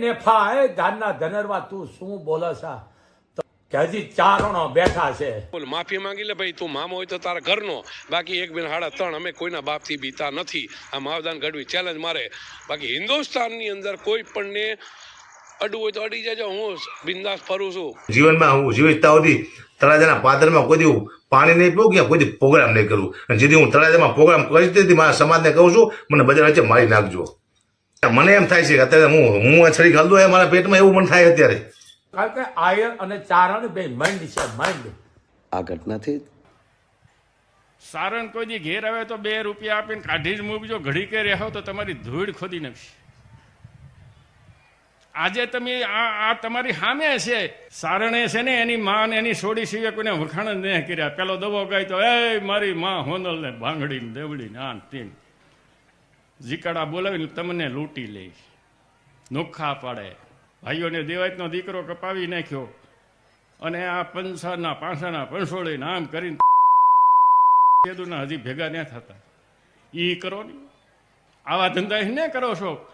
ને ફા એ ધાનના ધનરવા તું શું બોલસ આ? કે હજી ચારણો બેઠા છે. બોલ માફી માંગી લે ભાઈ તું મામો હોય તો તારા ઘરનો. બાકી એક બેન હાડા ત્રણ અમે કોઈના બાપથી બીતા નથી. આ માવદાન ગઢવી ચેલેન્જ મારે. બાકી હિન્દુસ્તાનની અંદર કોઈ પણને અડવું હોય તો અડી જજો. હું બિંદાસ ફરું છું. જીવનમાં હું જીવિતતા સુધી તળાજાના પાદરમાં કોઈ દી હું પાણી નહીં પીવું કે કોઈ દી પ્રોગ્રામ નહીં કરું. અને જેથી હું તળાજામાં પ્રોગ્રામ કરી દીધી મારા સમાજને કહું છું મને બજાર વચ્ચે મારી નાખજો. મને એમ થાય છે કે અત્યારે હું હું અછડી ખાલ ખાલતો એ મારા પેટમાં એવું પણ થાય અત્યારે. કારણ કે આયર અને ચારણ બે મંડ છે મંડ આ ઘટનાથી સારણ કોઈ દી ઘેર આવે તો બે રૂપિયા આપીને કાઢી જ મૂકજો. ઘડી કે રહો તો તમારી ધૂળ ખોદી નાખશે. આજે તમે આ આ તમારી સામે છે. સારણે છે ને એની માં ને એની સોડી સિવાય કોઈને વખાણ જ નહીં કર્યા. પેલો દવો ગાય તો એ મારી માં હોનલ ને ભાંગડી ને દેવડી ને આન તેન. જીકાડા બોલાવીને તમને લૂંટી લે નોખા પાડે. ભાઈઓને દેવાયતનો દીકરો કપાવી નાખ્યો. અને આ પંસાના પાંસાના પંસોળે નામ કરીને કેદુના હજી ભેગા ન થતા. એ કરો ને. આવા ધંધા ને કરો છો.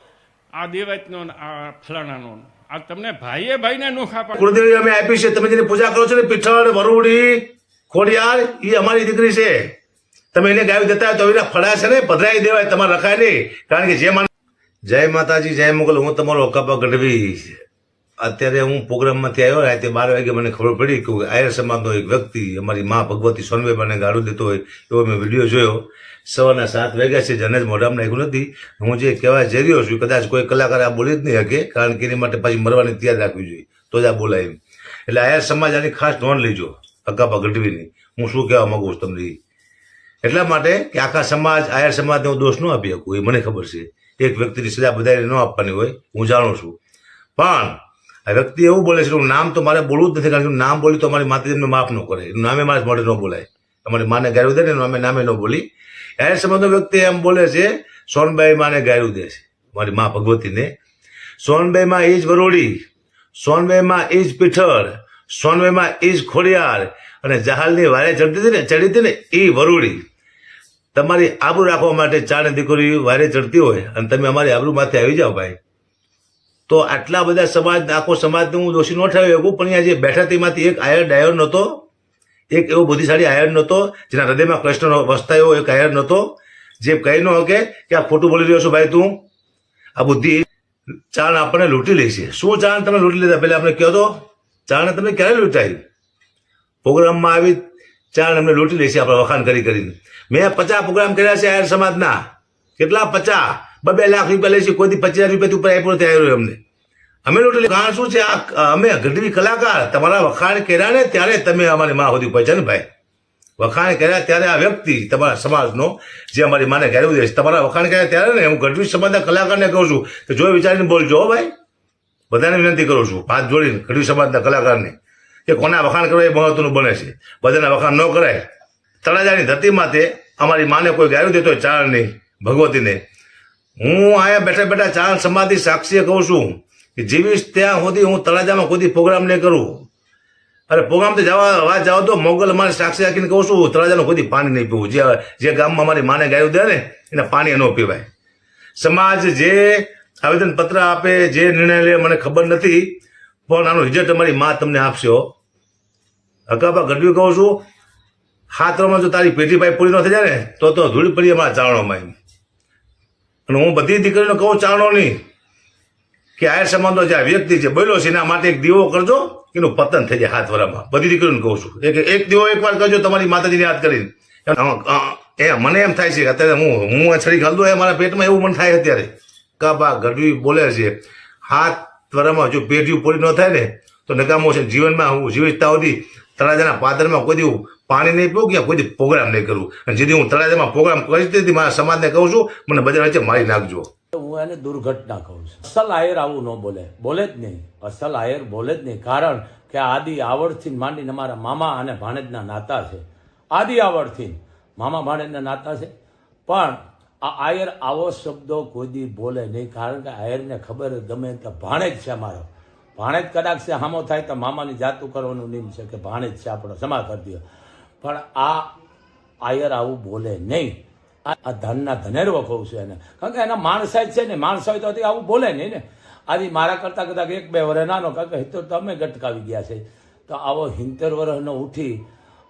આ દેવાયતનો આ ફલાણાનો. આ તમને ભાઈએ ભાઈને નોખા પાડે. કુળદેવી અમે આપી છે. તમે જેની પૂજા કરો છો ને, પીઠળ, વરુડી, ખોડિયાર એ અમારી દીકરી છે. તમે એને ગાયું દેતા તો એના ફળા છે ને પધરાઈ દેવાય, તમારે રખાય નહીં. કારણ કે જે માન જય માતાજી, જય મોગલ, હું તમારો કપા ગઢવી અત્યારે હું પ્રોગ્રામમાંથી આવ્યો, રાતે બાર વાગે મને ખબર પડી કે આયર સમાજનો એક વ્યક્તિ, અમારી મા ભગવતી સોનબેબાને ગાળો દેતો હોય, એવો મેં વીડિયો જોયો. સવારના સાત વાગ્યા છે જને જ મોઢામાં નાખ્યું નથી. હું જે કહેવા જઈ રહ્યો છું, કદાચ કોઈ કલાકાર આ બોલી જ નહીં શકે, કારણ કે એની માટે પાછી મરવાની તૈયાર રાખવી જોઈએ. તો જ આ બોલાય એમ. એટલે આયર સમાજ આની ખાસ નોંધ લેજો અકાપા ગઢવીની. હું શું કહેવા માંગુ છું તમને. એટલા માટે કે આખા સમાજ, આયર સમાજને હું દોષ ન આપી શકું, એ મને ખબર છે. એક વ્યક્તિની સજા બધાને ન આપવાની હોય, હું જાણું છું. પણ આ વ્યક્તિ એવું બોલે છે કે નામ તો મારે બોલવું જ નથી, કારણ કે નામ બોલી તો મારી માતાજીને માફ ન કરે. એનું નામે મારા મોઢે ન બોલાય. અમારી માને ગાયું દે ને અમે નામે ન બોલી. આયર સમાજનો વ્યક્તિ એમ બોલે છે, સોનબાઈ માને ગાયું દે છે. મારી મા ભગવતીને. સોનબાઈમાં એ જ વરોડી સોનબાઈમાં એ જ પીઠળ, સોનબાઈમાં એ જ ખોડિયાર અને જહાલની વારે ચડતી હતી ને, ચડી હતી ને એ વરોડી તમારી આબરૂ રાખવા માટે ચાર દીકરી વારે ચડતી હોય અને તમે અમારી આબરૂમાંથી આવી જાઓ ભાઈ. તો આટલા બધા સમાજ, આખો સમાજને હું દોષી ન ઠરાવી શકું, પણ અહીંયા જે બેઠા તેમાંથી એક આયર ડાયર નહોતો, એક એવો બુદ્ધિશાળી આયર નહોતો, જેના હૃદયમાં કૃષ્ણનો વસતા એવો એક આયર નહોતો, જે કહી ન શકે કે આ ખોટું બોલી રહ્યો છું ભાઈ તું. આ બુદ્ધિ ચાણ આપણને લૂંટી લે છે. શું ચાણ તમે લૂંટી લીધા પહેલાં આપણે કહો તો ચાણ તમે ક્યારે લૂંટાયું? પ્રોગ્રામમાં આવી ચાણ એમને લૂંટી લઈશું છે આપણે વખાણ કરી કરીને. મેં પચાસ પ્રોગ્રામ કર્યા છે આયર સમાજના. કેટલા? પચાસ. બે લાખ રૂપિયા લઈશું. કોઈથી પચીસ રૂપિયાથી ઉપર આપ્યો આવ્યો અમને અમે લૂંટી. કારણ શું છે? આ અમે ગઢવી કલાકાર. તમારા વખાણ કર્યા ને ત્યારે તમે અમારી માં સુધી પહોંચ્યા ને ભાઈ. વખાણ કર્યા ત્યારે આ વ્યક્તિ તમારા સમાજનો, જે અમારી માને ઘેર છે તમારા વખાણ કર્યા ત્યારે ને હું ગઢવી સમાજના કલાકારને કહું છું કે જો વિચારીને બોલજો હો ભાઈ. બધાને વિનંતી કરું છું. હાથ જોડીને ગઢવી સમાજના કલાકારને. કે કોના વખાણ કરવા એ મહત્વનું બને છે. બધાના વખાણ ન કરાય. તળાજાની ધરતી માથે અમારી માને કોઈ ગાયું દેતો હોય ચારણ નહીં, ભગવતીને. હું અહીંયા બેઠા બેઠા ચારણ સમાધિ સાક્ષીએ કહું છું કે જીવીશ ત્યાં સુધી હું તળાજામાં કોઈ પ્રોગ્રામ નહીં કરું. અરે પ્રોગ્રામ તો જવા વાત જાઓ તો મોગલ અમારે સાક્ષી રાખીને કહું છું, તળાજાનું કોઈ પાણી નહીં પીવું. જે જે ગામમાં મારી માને ગાયું દે ને, એને પાણી ન પીવાય. સમાજ જે આવેદન પત્ર આપે, જે નિર્ણય લે, મને ખબર નથી પણ આનું રિઝલ્ટ તમારી મા તમને આપશે, હો. અકાબા ગઢવી કહું છું હાથમાં જો તારી પેઢી ભાઈ પૂરી ન થઈ જાય ને, તો તો ધૂળ પડી અમારા ચારણોમાં અને હું બધી દીકરીને કહું ચારણો નહીં કે આયર સમાજનો જે આ વ્યક્તિ છે બોલ્યો છે, એના માટે એક દીવો કરજો, એનું પતન થઈ જાય હાથ વરામાં. બધી દીકરીઓને કહું છું. એક એક દીવો એકવાર કરજો, તમારી માતાજીને યાદ કરીને. એ મને એમ થાય છે, અત્યારે હું હું આ છડી દઉં એ મારા પેટમાં એવું મને થાય અત્યારે. કાબા ગઢવી બોલે છે, હાથ વરામાં જો પેઢી પૂરી ન થાય ને, તો નકામો છે જીવનમાં હું જીવિતતા સુધી તળાજાના પાદરમાં કોઈ દી પાણી નહીં પીવું કે કોઈ પ્રોગ્રામ નહીં કરું. અને જેથી હું તળાજામાં પ્રોગ્રામ કરી તેથી મારા સમાજને કહું છું, મને બજાર વચ્ચે મારી નાખજો. હું એને દુર્ઘટના કહું છું. અસલ આયર આવું ન બોલે. બોલે જ નહીં. અસલ આયર બોલે જ નહીં. કારણ કે આદિ આવડથી માંડીને મારા મામા અને ભાણેજના નાતા છે. આદિ આવડથી. મામા ભાણેજના નાતા છે. પણ આ આયર આવો શબ્દો કોઈ બોલે નહીં, કારણ કે આયરને ખબર ગમે કે ભાણેજ છે અમારો ભાણેજ કદાચ છે, હામો થાય તો મામાની જાતું કરવાનું નિયમ છે કે ભાણેજ છે આપણો સમા કરી દો પણ આ આયર આવું બોલે નહીં. આ ધનના ધનેરવો કહું છું એને. કારણ કે એના માણસાઈ છે ને માણસાઈ તો આવું બોલે નહીં ને. આજે મારા કરતાં કદાચ એક બે વરે નાનો, કારણ કે તો તમે ગટકાવી ગયા છે. તો આવો હિંતર વરહનો ઉઠી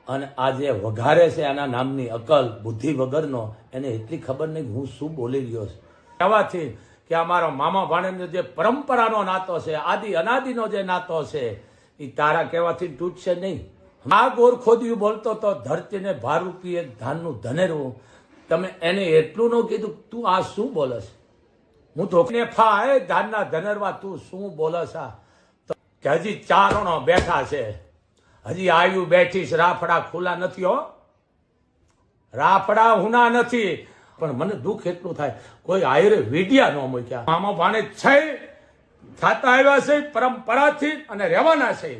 અને આ જે વઘારે છે આના નામની અકલ, બુદ્ધિ વગરનો, એને એટલી ખબર નહીં કે હું શું બોલી રહ્યો છું. કહેવાથી કે અમારો મામા ભાણેનો જે પરંપરાનો નાતો છે, આદિ અનાદિનો જે નાતો છે એ તારા કહેવાથી તૂટશે નહીં. આ ગોર ખોદ્યું બોલતો તો ધરતીને ભારૂપી એક ધાનનું ધનેરવું તમે એને એટલું ન કીધું તું આ શું બોલસ? હું તો ને ફા એ ધાનના ધનેરવા તું શું બોલસ આ? કે હજી ચારણો બેઠા છે. હજી આયુ બેઠીશ રાફડા ખુલ્લા નથી હો. રાફડા હુના નથી. પણ મને દુઃખ એટલું થાય, કોઈ આયરે વીડિયા ન મૂક્યા મામા ભાણે છે, થતા આવ્યા છે, પરંપરાથી અને રહેવાના છે.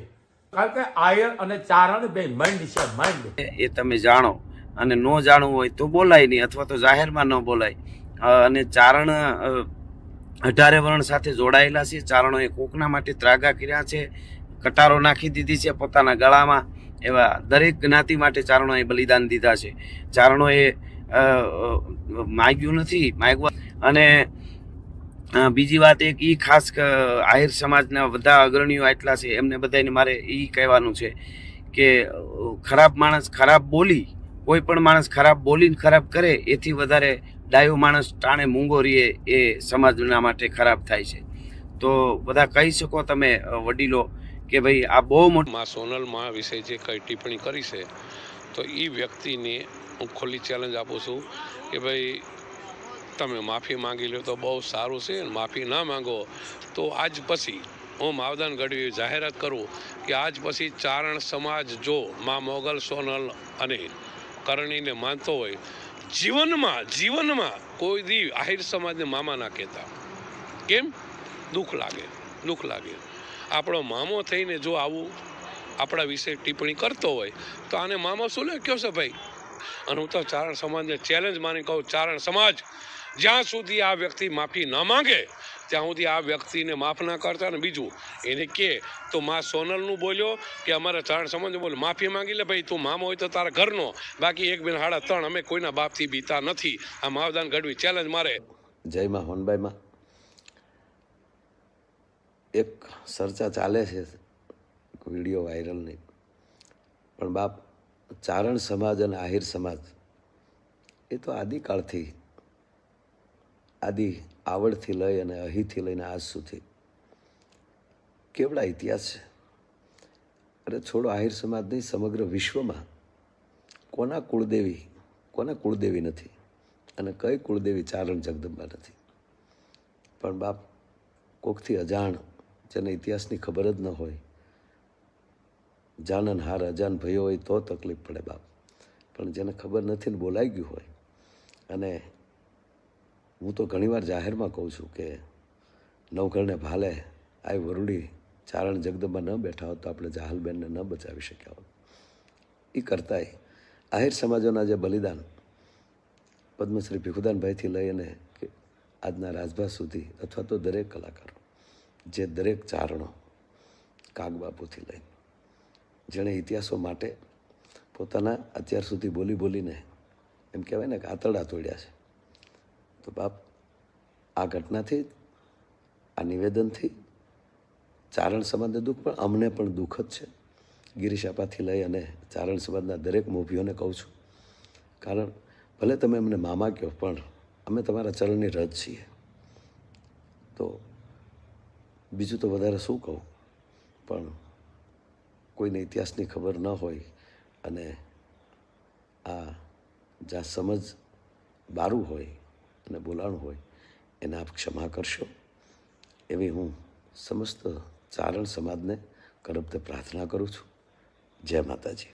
કારણ કે આયર અને ચારણ બે મંડ છે, મંડ. એ તમે જાણો, અને ન જાણવું હોય તો બોલાય નહીં, અથવા તો જાહેરમાં ન બોલાય. અને ચારણ અઢારે વર્ણ સાથે જોડાયેલા છે, ચારણોએ કોકના માટે ત્રાગા કર્યા છે કટારો નાખી દીધી છે પોતાના ગળામાં. એવા દરેક જ્ઞાતિ માટે ચારણોએ બલિદાન દીધા છે. ચારણોએ માગ્યું નથી, માગવા. અને બીજી વાત એક એ ખાસ આહિર સમાજના બધા અગ્રણીઓ આટલા છે, એમને બધાને મારે એ કહેવાનું છે કે, ખરાબ માણસ ખરાબ બોલી, કોઈ પણ માણસ ખરાબ બોલીને ખરાબ કરે, એથી વધારે ડાયો માણસ ટાણે મૂંગો રહીએ એ સમાજના માટે ખરાબ થાય છે. તો બધા કહી શકો તમે વડીલો કે ભાઈ આ બહુ મોટું માં સોનલમાં વિશે જે કંઈ ટિપ્પણી કરી છે, તો એ વ્યક્તિને હું ખુલ્લી ચેલેન્જ આપું છું કે ભાઈ, તમે માફી માંગી લો તો બહુ સારું છે માફી ના માંગો તો આજ પછી હું માવદાન ગઢવી જાહેરાત કરું કે આજ પછી ચારણ સમાજ જો મા મોગલ, સોનલ અને કરણીને માનતો હોય, જીવનમાં જીવનમાં કોઈ દી આહિર સમાજને મામા ના કહેતા. કેમ? દુઃખ લાગે. દુઃખ લાગે. આપણો મામો થઈને જો આવું આપણા વિશે ટિપ્પણી કરતો હોય, તો આને મામો શું લે? કયો છે ભાઈ? અને હું તો ચારણ સમાજને ચેલેન્જ માની કહું, ચારણ સમાજ, જ્યાં સુધી આ વ્યક્તિ માફી ન માંગે, ત્યાં સુધી આ વ્યક્તિને માફ ના કરતા. ને બીજું, એને કે, તો માં સોનલનું બોલ્યો કે અમારા ચારણ સમાજ બોલ્યો, માફી માંગી લે ભાઈ, તું મામો હોય તો તારા ઘરનો. બાકી એક બેન હાડા ત્રણ અમે કોઈના બાપથી બીતા નથી. આ માવદાન ઘડવી ચેલેન્જ મારે. જય જયમાં હોનબાઈમાં. એક ચર્ચા ચાલે છે વીડિયો વાયરલની. પણ બાપ, ચારણ સમાજ અને આહિર સમાજ, એ તો આદિકાળથી, આદિ આવડથી લઈ અને અહીંથી લઈને આજ સુધી. કેવડા ઇતિહાસ છે? અરે છોડો, આહિર સમાજ નહીં, સમગ્ર વિશ્વમાં કોના કુળદેવી કોના કુળદેવી નથી અને કઈ કુળદેવી ચારણ જગદંબા નથી? પણ બાપ, કોકથી અજાણ જેને ઇતિહાસની ખબર જ ન હોય. જાનન હાર અજાન ભયો હોય તો તકલીફ પડે બાપ. પણ જેને ખબર નથી ને બોલાઈ ગયું હોય. અને હું તો ઘણીવાર જાહેરમાં કહું છું કે નવઘરને ભાલે આ વરુડી ચારણ જગદમાં ન બેઠા હોત તો આપણે જાહલબેનને ન બચાવી શક્યા હોત. એ કરતાંય આહિર સમાજોના જે બલિદાન પદ્મશ્રી ભીખુદાનભાઈથી લઈ અને આજના રાજભા સુધી અથવા તો દરેક કલાકારો. જે દરેક ચારણો કાગબાપુથી લઈને, જેણે ઇતિહાસો માટે પોતાના અત્યાર સુધી બોલી બોલીને એમ કહેવાય ને કે આતરડા તોડ્યા છે. તો બાપ, આ ઘટનાથી, આ નિવેદનથી ચારણ સમાજને દુઃખ, પણ અમને પણ દુઃખ જ છે. ગિરિશાપાથી લઈ અને ચારણ સમાજના દરેક મોભીઓને કહું છું. કારણ ભલે તમે અમને મામા કહો, પણ અમે તમારા ચરણની રજ છીએ. તો બીજું તો વધારે શું કહું? પણ કોઈને ઇતિહાસની ખબર ન હોય અને આ જ્યાં સમજ બારું હોય અને બોલાણું હોય, એને આપ ક્ષમા કરશો. એવી હું સમસ્ત ચારણ સમાજને કરબતે પ્રાર્થના કરું છું. જય માતાજી.